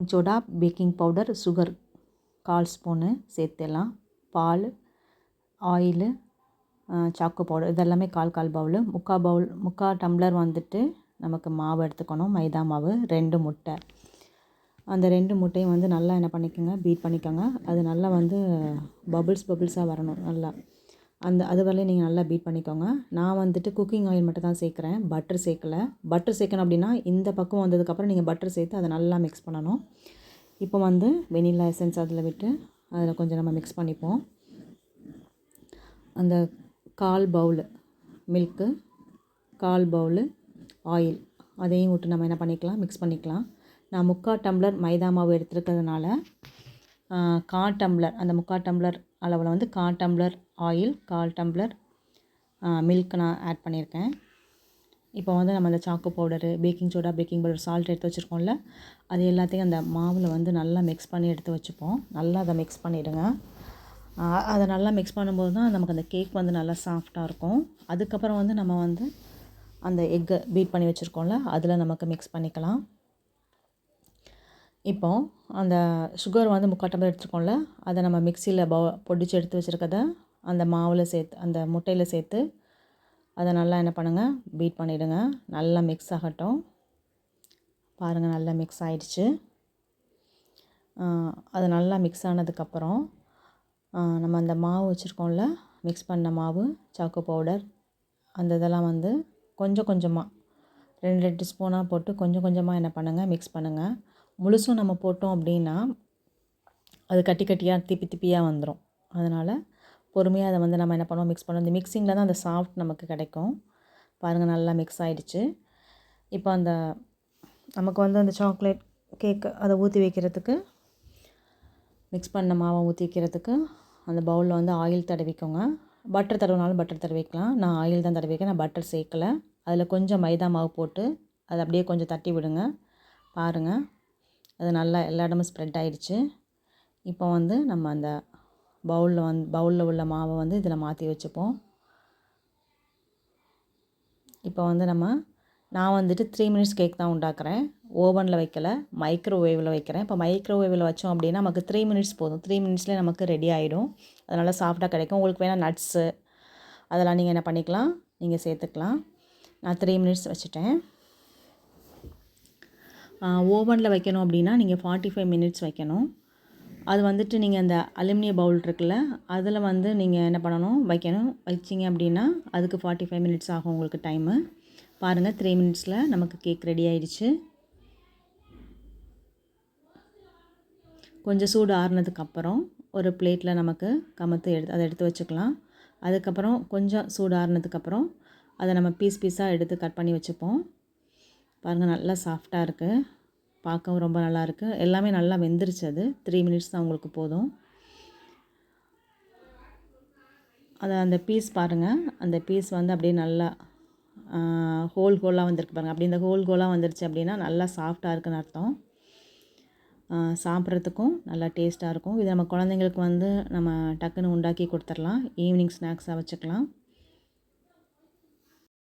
Soda baking powder sugar கால் spoon சேர்த்துலாம் பால் ஆயிலு சாக்கோ பவுடர் இதெல்லாமே கால் கால் பவுலு. முக்கால் பவுல் முக்கால் டம்ளர் வந்துட்டு நமக்கு மாவு எடுத்துக்கணும். மைதா மாவு ரெண்டு முட்டை. அந்த ரெண்டு முட்டையும் வந்து நல்லா என்ன பண்ணிக்கோங்க பீட் பண்ணிக்கோங்க. அது நல்லா வந்து பபுள்ஸ் பபுள்ஸாக வரணும் நல்லா. அந்த அது வரலையும் நீங்கள் நல்லா பீட் பண்ணிக்கோங்க. நான் வந்துட்டு குக்கிங் ஆயில் மட்டும் தான் சேர்க்குறேன். பட்டர் சேர்க்கலை. பட்டர் சேர்க்கணும் அப்படின்னா இந்த பக்கம் வந்ததுக்கப்புறம் நீங்கள் பட்டர் சேர்த்து அதை நல்லா மிக்ஸ் பண்ணணும். இப்போ வந்து வெனிலா எசன்ஸ் அதில் விட்டு அதில் கொஞ்சம் நம்ம மிக்ஸ் பண்ணிப்போம். அந்த கால் பவுலு மில்க்கு கால் பவுலு ஆயில் அதையும் விட்டு நம்ம என்ன பண்ணிக்கலாம்? மிக்ஸ் பண்ணிக்கலாம். நான் முக்கால் டம்ளர் மைதா மாவு எடுத்துருக்கிறதுனால கால் டம்ளர் அந்த முக்கால் டம்ளர் அளவில் வந்து கால் டம்ளர் ஆயில் கால் டம்ளர் மில்க் நான் ஆட் பண்ணியிருக்கேன். இப்போ வந்து நம்ம அந்த சாக்கு powder baking soda baking powder salt எடுத்து வச்சுருக்கோம்ல அது எல்லாத்தையும் அந்த மாவில் வந்து நல்லா மிக்ஸ் பண்ணி எடுத்து வச்சுப்போம். நல்லா அதை மிக்ஸ் பண்ணிவிடுங்க அதை நல்லா மிக்ஸ் பண்ணும்போது தான் நமக்கு அந்த கேக் வந்து நல்லா சாஃப்டாக இருக்கும். அதுக்கப்புறம் வந்து நம்ம வந்து அந்த எக்கை பீட் பண்ணி வச்சுருக்கோம்ல அதில் நமக்கு மிக்ஸ் பண்ணிக்கலாம். இப்போ அந்த சுகர் வந்து முக்கால் டம்ளர் எடுத்துருக்கோம்ல அதை நம்ம மிக்சியில் ப பொடிச்சு எடுத்து வச்சுருக்கத அந்த மாவில் சேர்த்து அந்த முட்டையில் சேர்த்து அதை நல்லா என்ன பண்ணுங்கள் பீட் பண்ணிவிடுங்க நல்லா மிக்ஸ் ஆகட்டும். பாருங்கள் நல்லா மிக்ஸ் ஆகிடுச்சு அது நல்லா மிக்ஸ் ஆனதுக்கப்புறம் நம்ம அந்த மாவு வச்சுருக்கோம்ல மிக்ஸ் பண்ண மாவு சாக்கோ பவுடர் அந்த இதெல்லாம் வந்து கொஞ்சம் கொஞ்சமாக ரெண்டு ரெண்டு ஸ்பூனாக போட்டு கொஞ்சம் கொஞ்சமாக என்ன பண்ணுங்கள் மிக்ஸ் பண்ணுங்கள் முழுசும் நம்ம போட்டோம் அப்படின்னா அது கட்டி கட்டியாக திப்பி திப்பியாக வந்துடும் அதனால் பொறுமையாக அதை வந்து நம்ம என்ன பண்ணுவோம் மிக்ஸ் பண்ணுவோம். இந்த மிக்சிங்கில் தான் அந்த சாஃப்ட் நமக்கு கிடைக்கும். பாருங்கள் நல்லா மிக்ஸ் ஆகிடுச்சு இப்போ அந்த நமக்கு வந்து அந்த சாக்லேட் கேக்கு அதை ஊற்றி வைக்கிறதுக்கு மிக்ஸ் பண்ண மாவை ஊற்றி வைக்கிறதுக்கு அந்த பவுலில் வந்து ஆயில் தடவிக்கோங்க. பட்டர் தடவினாலும் பட்டர் தடவிக்கலாம். நான் ஆயில் தான் தடவிக்கேன் நான் பட்டர் சேர்க்கலை. அதில் கொஞ்சம் மைதா மாவு போட்டு அதை அப்படியே கொஞ்சம் தட்டி விடுங்க. பாருங்கள் அது நல்லா எல்லா இடமும் ஸ்ப்ரெட் ஆகிடுச்சு இப்போ வந்து நம்ம அந்த பவுலில் வந் பவுலில் உள்ள மாவை வந்து இதில் மாற்றி வச்சுப்போம். இப்போ வந்து நம்ம நான் வந்துட்டு த்ரீ மினிட்ஸ் கேக் தான் உண்டாக்குறேன். ஓவனில் வைக்கல மைக்ரோவேவில் வைக்கிறேன். இப்போ மைக்ரோவேவில் வச்சோம் அப்படின்னா நமக்கு த்ரீ மினிட்ஸ் போதும். த்ரீ மினிட்ஸ்லேயே நமக்கு ரெடி ஆகிடும் அதனால் சாஃப்டாக கிடைக்கும். உங்களுக்கு வேணால் நட்ஸு அதெல்லாம் நீங்கள் என்ன பண்ணிக்கலாம்? நீங்கள் சேர்த்துக்கலாம். நான் த்ரீ மினிட்ஸ் வச்சுட்டேன். ஓவனில் வைக்கணும் அப்படின்னா நீங்கள் ஃபார்ட்டி ஃபைவ் மினிட்ஸ் வைக்கணும். அது வந்துட்டு நீங்கள் அந்த அலுமினிய பவுல் இருக்குல்ல அதில் வந்து நீங்கள் என்ன பண்ணணும்? வைக்கணும். வச்சிங்க அப்படின்னா அதுக்கு ஃபார்ட்டி ஃபைவ் மினிட்ஸ் ஆகும் உங்களுக்கு டைமு பாருங்கள் த்ரீ மினிட்ஸில் நமக்கு கேக் ரெடி ஆயிடுச்சு. கொஞ்சம் சூடு ஆறுனதுக்கப்புறம் ஒரு பிளேட்டில் நமக்கு கமத்து எடுத்து அதை எடுத்து வச்சுக்கலாம். அதுக்கப்புறம் கொஞ்சம் சூடு ஆறுனதுக்கப்புறம் அதை நம்ம பீஸ் பீஸாக எடுத்து கட் பண்ணி வச்சுப்போம். பாருங்கள் நல்லா சாஃப்டாக இருக்குது பார்க்கவும் ரொம்ப நல்லாயிருக்கு எல்லாமே நல்லா வெந்துருச்சு அது. த்ரீ மினிட்ஸ் தான் உங்களுக்கு போதும். அதை அந்த பீஸ் பாருங்கள் அந்த பீஸ் வந்து அப்படியே நல்லா ஹோல் ஹோலாக வந்திருக்கு பாருங்கள் அப்படி இந்த ஹோல் ஹோலாக வந்துருச்சு அப்படின்னா நல்லா சாஃப்டாக இருக்குன்னு அர்த்தம். சாப்பிட்றதுக்கும் நல்லா டேஸ்ட்டாக இருக்கும். இது நம்ம குழந்தைங்களுக்கு வந்து நம்ம டக்குன்னு உண்டாக்கி கொடுத்துர்லாம் ஈவினிங் ஸ்நாக்ஸாக வச்சுக்கலாம்.